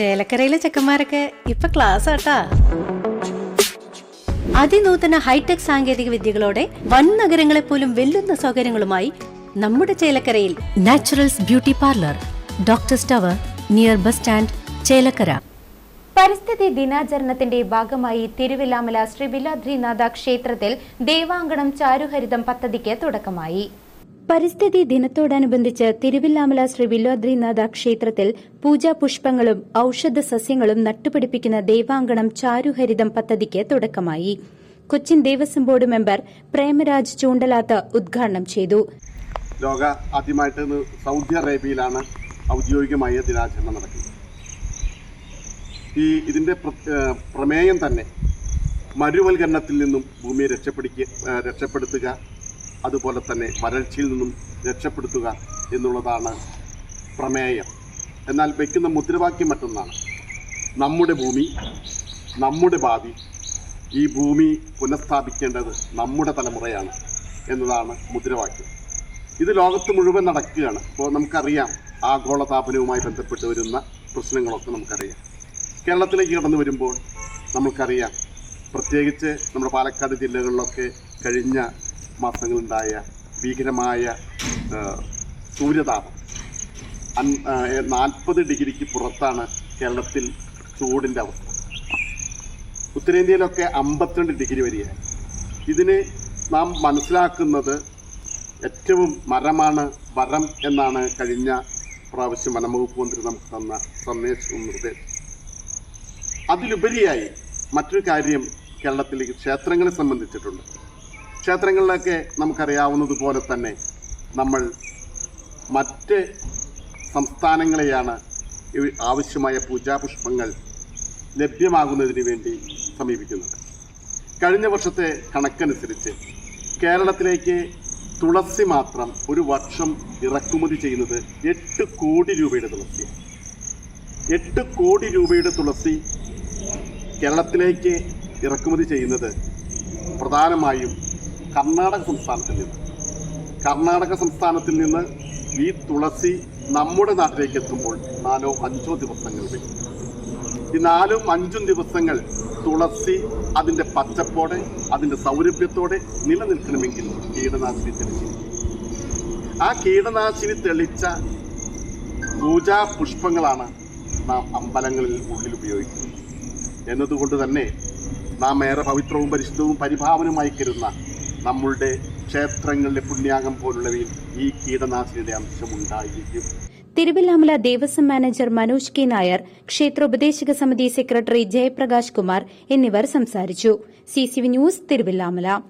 ചേലക്കരയിലെ ചെക്കന്മാരൊക്കെ ഇപ്പൊ ക്ലാസ് ആട്ടാ. അതിനൂതന ഹൈടെക് സാങ്കേതിക വിദ്യകളോടെ വൻ നഗരങ്ങളെ പോലും വെല്ലുന്ന സൗകര്യങ്ങളുമായി നമ്മുടെ ചേലക്കരയിൽ നാച്ചുറൽസ് ബ്യൂട്ടി പാർലർ ഡോക്ടർ സ്റ്റവർ നിയർ ബസ് സ്റ്റാൻഡ് ചേലക്കര. പരിസ്ഥിതി ദിനാചരണത്തിന്റെ ഭാഗമായി തിരുവില്ലാമല ശ്രീ ബിലാദ്രിനാഥ ക്ഷേത്രത്തിൽ ദേവാങ്കണം ചാരുഹരിതം പദ്ധതിക്ക് തുടക്കമായി. പരിസ്ഥിതി ദിനത്തോടനുബന്ധിച്ച് തിരുവില്ലാമല ശ്രീ വില്ലോദ്രിനാഥ ക്ഷേത്രത്തിൽ പൂജാ പുഷ്പങ്ങളും ഔഷധ സസ്യങ്ങളും നട്ടുപിടിപ്പിക്കുന്ന ദേവാങ്കണം ചാരുഹരിതം പദ്ധതിക്ക് തുടക്കമായി. കൊച്ചിൻ ദേവസ്വം ബോർഡ് മെമ്പർ പ്രേമരാജ് ചൂണ്ടലാത്ത് ഉദ്ഘാടനം ചെയ്തു. ലോക ആദ്യമായിട്ട് സൗദി അറേബ്യയിലാണ് ഔദ്യോഗികമായ ദിനാചരണം നടക്കുന്നത്. ഈ ഇതിന്റെ പ്രമേയം തന്നെ മരുവൽക്കരണത്തിൽ നിന്നും ഭൂമിയെ രക്ഷപ്പെടുത്തുക അതുപോലെ തന്നെ വരൾച്ചയിൽ നിന്നും രക്ഷപ്പെടുത്തുക എന്നുള്ളതാണ് പ്രമേയം. എന്നാൽ വയ്ക്കുന്ന മുദ്രാവാക്യം മറ്റൊന്നാണ്. നമ്മുടെ ഭൂമി നമ്മുടെ ഭാവി ഈ ഭൂമി പുനഃസ്ഥാപിക്കേണ്ടത് നമ്മുടെ തലമുറയാണ് എന്നതാണ് മുദ്രാവാക്യം. ഇത് ലോകത്ത് മുഴുവൻ നടക്കുകയാണ്. ഇപ്പോൾ നമുക്കറിയാം ആഗോളതാപനവുമായി ബന്ധപ്പെട്ട് വരുന്ന പ്രശ്നങ്ങളൊക്കെ നമുക്കറിയാം. കേരളത്തിലേക്ക് കടന്നു വരുമ്പോൾ നമുക്കറിയാം പ്രത്യേകിച്ച് നമ്മുടെ പാലക്കാട് ജില്ലകളിലൊക്കെ കഴിഞ്ഞ മാസങ്ങളുണ്ടായ ഭീകരമായ സൂര്യതാപം. നാൽപ്പത് ഡിഗ്രിക്ക് പുറത്താണ് കേരളത്തിൽ ചൂടിന്റെ അവസ്ഥ. ഉത്തരേന്ത്യയിലൊക്കെ അമ്പത്തിരണ്ട് ഡിഗ്രി വരികയാണ് ഇതിന് നാം മനസ്സിലാക്കുന്നത് ഏറ്റവും മരമാണ് വരം എന്നാണ് കഴിഞ്ഞ പ്രാവശ്യം വനംവകുപ്പ് മന്ത്രി നമുക്ക് തന്ന സന്ദേശവും നിർദ്ദേശം അതിലുപരിയായി മറ്റൊരു കാര്യം കേരളത്തിലേക്ക് ക്ഷേത്രങ്ങളെ സംബന്ധിച്ചിട്ടുണ്ട്. ക്ഷേത്രങ്ങളിലൊക്കെ നമുക്കറിയാവുന്നതുപോലെ തന്നെ നമ്മൾ മറ്റ് സംസ്ഥാനങ്ങളെയാണ് ആവശ്യമായ പൂജാപുഷ്പങ്ങൾ ലഭ്യമാകുന്നതിന് വേണ്ടി സമീപിക്കുന്നത്. കഴിഞ്ഞ വർഷത്തെ കണക്കനുസരിച്ച് കേരളത്തിലേക്ക് തുളസി മാത്രം ഒരു വർഷം ഇറക്കുമതി ചെയ്യുന്നത് എട്ട് കോടി രൂപയുടെ തുളസിയാണ്. എട്ട് കോടി രൂപയുടെ തുളസി കേരളത്തിലേക്ക് ഇറക്കുമതി ചെയ്യുന്നത് പ്രധാനമായും കർണാടക സംസ്ഥാനത്തിൽ നിന്ന്. കർണാടക സംസ്ഥാനത്തിൽ നിന്ന് ഈ തുളസി നമ്മുടെ നാട്ടിലേക്ക് എത്തുമ്പോൾ നാലോ അഞ്ചോ ദിവസങ്ങൾ വരും. ഈ നാലും അഞ്ചും ദിവസങ്ങൾ തുളസി അതിന്റെ പച്ചപ്പോടെ അതിന്റെ സൗരഭ്യത്തോടെ നിലനിൽക്കണമെങ്കിൽ കീടനാശിനി തെളിച്ചിരിക്കും ആ കീടനാശിനി തെളിച്ച പൂജാ പുഷ്പങ്ങളാണ് നാം അമ്പലങ്ങളിൽ ഉള്ളിൽ ഉപയോഗിക്കുന്നത്. എന്നതുകൊണ്ട് തന്നെ നാം ഏറെ പവിത്രവും പരിശുദ്ധവും പരിഭാവനമായി കരുതുന്ന നമ്മളുടെ ക്ഷേത്രങ്ങളിലെ പുണ്യാകം പോലുള്ളവയിൽ ഈ കീടനാശിനിയുടെ അംശമുണ്ടായിരിക്കും. തിരുവില്ലാമല ദേവസ്വം മാനേജർ മനോജ് കെ നായർ ക്ഷേത്രോപദേശക സമിതി സെക്രട്ടറി ജയപ്രകാശ് കുമാർ എന്നിവർ സംസാരിച്ചു. C news Thiruvilwamala.